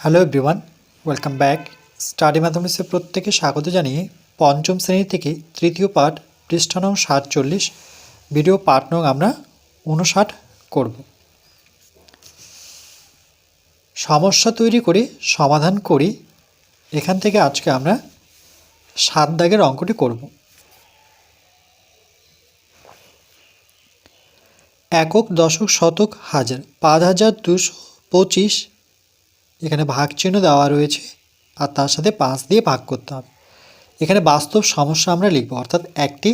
Hello everyone welcome back study ম্যাথমেটিক্সের প্রত্যেকে স্বাগত জানিয়ে পঞ্চম শ্রেণি থেকে তৃতীয় পাঠ পৃষ্ঠা নং সাতচল্লিশ ভিডিও পাঠ নং আমরা উনষাট করব। সমস্যা তৈরি করে সমাধান করি, এখান থেকে আজকে আমরা সাত দাগের অঙ্কটি করব। একক দশক শতক হাজার, পাঁচ হাজার দুশো পঁচিশ এখানে ভাগ চিহ্ন দেওয়া রয়েছে আর তার সাথে পাঁচ দিয়ে ভাগ করতে হবে। এখানে বাস্তব সমস্যা আমরা লিখব, অর্থাৎ একটি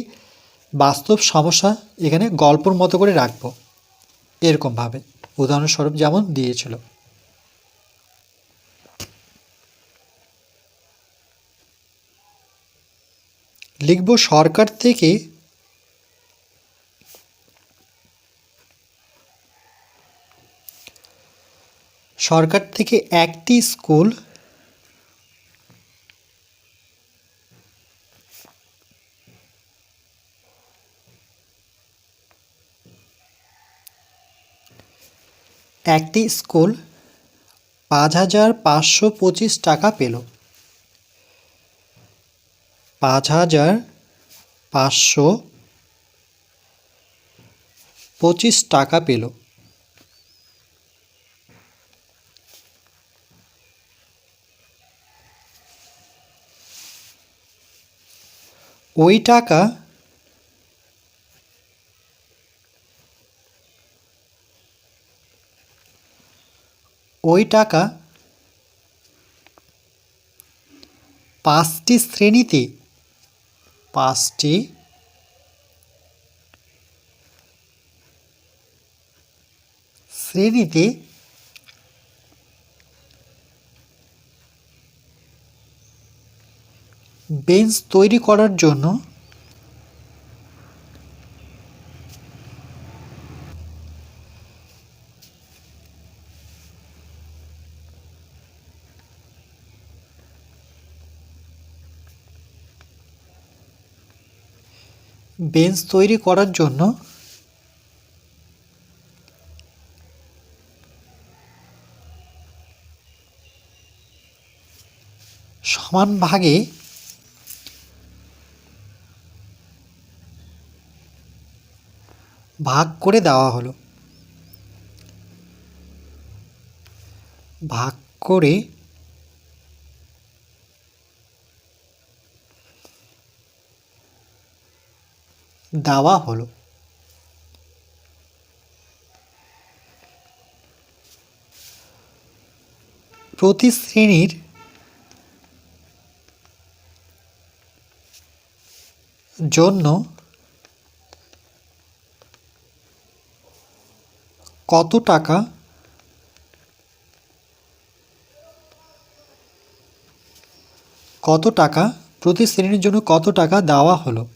বাস্তব সমস্যা এখানে গল্পর মতো করে রাখব, এরকমভাবে। উদাহরণস্বরূপ যেমন দিয়েছিল। লিখব, সরকার থেকে সরকার থেকে একটি স্কুল একটি স্কুল পাঁচ হাজার পাঁচশো পঁচিশ টাকা পেল। পাঁচ হাজার পাঁচশো পঁচিশ টাকা পেল। ওই টাকা ওই টাকা পাঁচটি শ্রেণীতে পাঁচটি শ্রেণীতে বেঞ্চ তৈরি করার জন্য বেঞ্চ তৈরি করার জন্য সমান ভাগে ভাগ করে দেওয়া হলো। ভাগ করে দেওয়া হলো। প্রতি শ্রেণির জন্য কত টাকা? কত টাকা? প্রতি শ্রেণির জন্য কত টাকা দেওয়া হলো?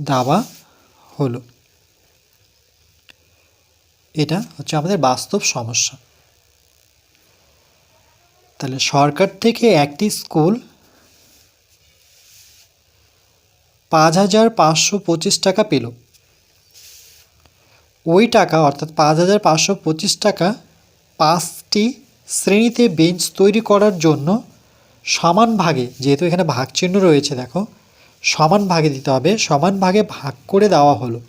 দেওয়া হলো। এটা হচ্ছে আমাদের বাস্তব সমস্যা। তাহলে সরকার থেকে একটি স্কুল পাঁচ হাজার পাঁচশো পঁচিশ টাকা পেল। ওই টাকা, অর্থাৎ পাঁচ হাজার পাঁচশো পঁচিশ টাকা, পাঁচটি শ্রেণীতে বেঞ্চ তৈরি করার জন্য সমান ভাগে, যেহেতু এখানে ভাগ চিহ্ন রয়েছে দেখো, সমান ভাগে দিতে হবে, সমান ভাগে ভাগ করে দেওয়া হলো।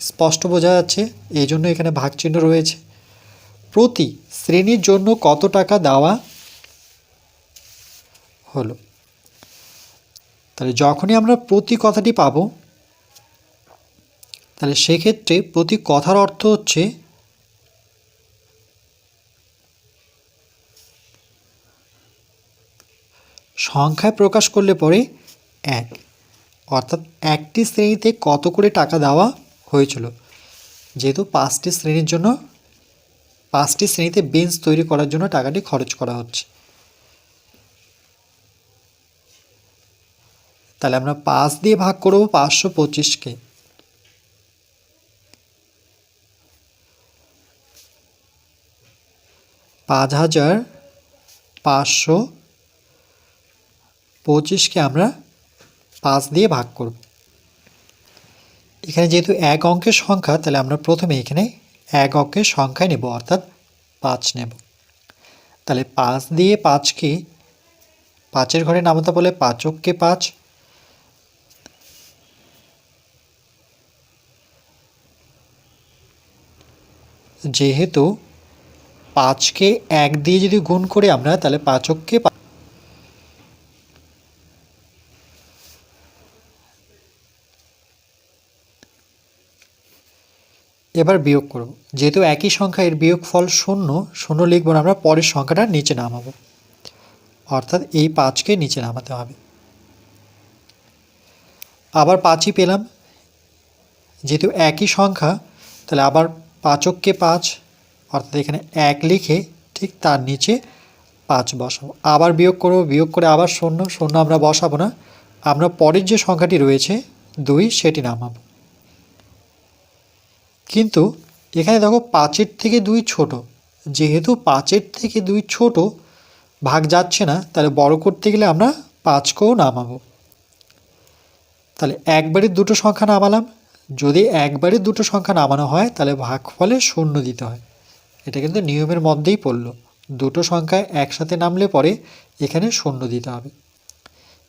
স্পষ্ট বোঝা যাচ্ছে, এই জন্য এখানে ভাগ চিহ্ন রয়েছে। প্রতি শ্রেণির জন্য কত টাকা দেওয়া হলো? তাহলে যখনই আমরা প্রতি কথাটি পাব তাহলে সেক্ষেত্রে প্রতি কথার অর্থ হচ্ছে সংখ্যায় প্রকাশ করলে পরে এক। অর্থাৎ একটি শ্রেণীতে কত করে টাকা দেওয়া হয়েছিল? যেহেতু পাঁচটি শ্রেণির জন্য, পাঁচটি শ্রেণীতে বেঞ্চ তৈরি করার জন্য টাকাটি খরচ করা হচ্ছে। তাহলে আমরা পাঁচ দিয়ে ভাগ করব পাঁচশো পঁচিশকে পাঁচ হাজার পাঁচশো পঁচিশকে আমরা পাঁচ দিয়ে ভাগ করব। এখানে যেহেতু এক অঙ্কের সংখ্যা, তাহলে আমরা প্রথমে এখানে এক অঙ্কের সংখ্যায় নেব, অর্থাৎ পাঁচ নেব। তাহলে পাঁচ দিয়ে পাঁচকে, পাঁচের ঘরে নামতা বলে পাঁচককে পাঁচ। যেহেতু পাঁচকে এক দিয়ে যদি গুণ করি আমরা, তাহলে পাঁচককে এবার বিয়োগ করব। যেহেতু একই সংখ্যা, এর বিয়োগ ফল শূন্য শূন্য লিখব না আমরা, পরের সংখ্যাটা নিচে নামাবো। অর্থাৎ এই পাঁচকে নিচে নামাতে হবে। আবার পাঁচই পেলাম। যেহেতু একই সংখ্যা, তাহলে আবার পাঁচককে পাঁচ অর্থাৎ এখানে এক লিখে ঠিক তার নিচে পাঁচ বসাবো। আবার বিয়োগ করব, বিয়োগ করে আবার শূন্য শূন্য আমরা বসাবো না। আমরা পরের যে সংখ্যাটি রয়েছে, দুই, সেটি নামাবো। কিন্তু এখানে দেখো পাঁচের থেকে দুই ছোট। যেহেতু পাঁচের থেকে দুই ছোট ভাগ যাচ্ছে না, তাহলে বড় করতে গেলে আমরা পাঁচকেও নামাবো। তাহলে একবারে দুটো সংখ্যা নামালাম। যদি একবারে দুটো সংখ্যা নামানো হয়, তাহলে ভাগফলে শূন্য দিতে হয়। এটা কিন্তু নিয়মের মধ্যেই পড়ল। দুটো সংখ্যায় একসাথে নামলে পরে এখানে শূন্য দিতে হবে।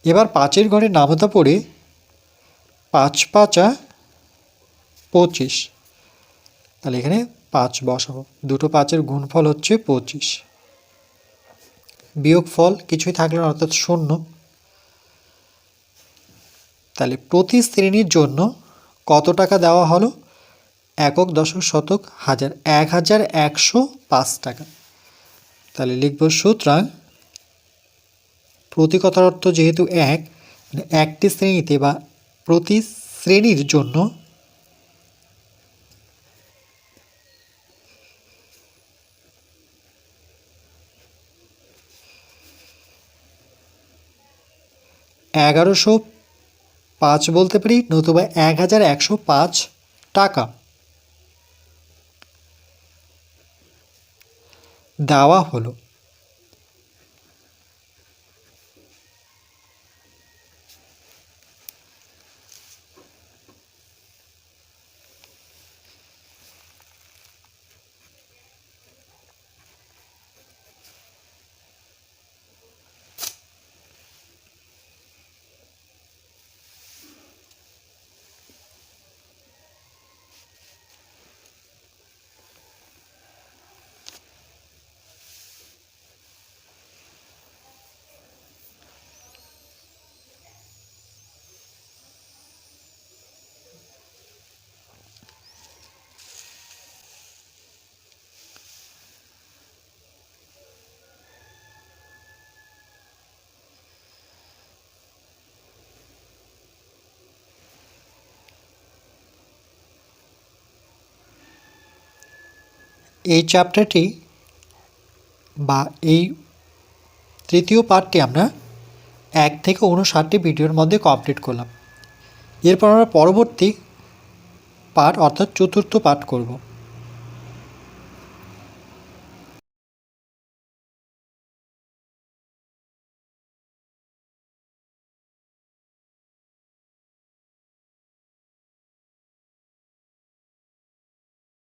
এবার পাঁচের ঘরে নামতা পড়ে পাঁচ পাঁচা পঁচিশ। তাহলে এখানে পাঁচ বসাবো। দুটো পাঁচের গুণফল হচ্ছে পঁচিশ। বিয়োগ ফল কিছুই থাকল না, অর্থাৎ শূন্য। তাহলে প্রতি শ্রেণির জন্য কত টাকা দেওয়া হলো? একক দশক শতক হাজার এক হাজার একশো পাঁচ টাকা। তাহলে লিখব সুতরাং প্রতি অর্থ যেহেতু এক মানে একটি শ্রেণীতে বা প্রতি শ্রেণির জন্য এগারোশো পাঁচ বলতে পারি, নতুবা এক হাজার একশো পাঁচ টাকা। দেওয়া হলো। এই চ্যাপ্টারটি বা এই তৃতীয় পার্টটি আমরা এক থেকে উনষাটটি ভিডিওর মধ্যে কমপ্লিট করলাম। এরপর আমরা পরবর্তী পার্ট অর্থাৎ চতুর্থ পার্ট করব।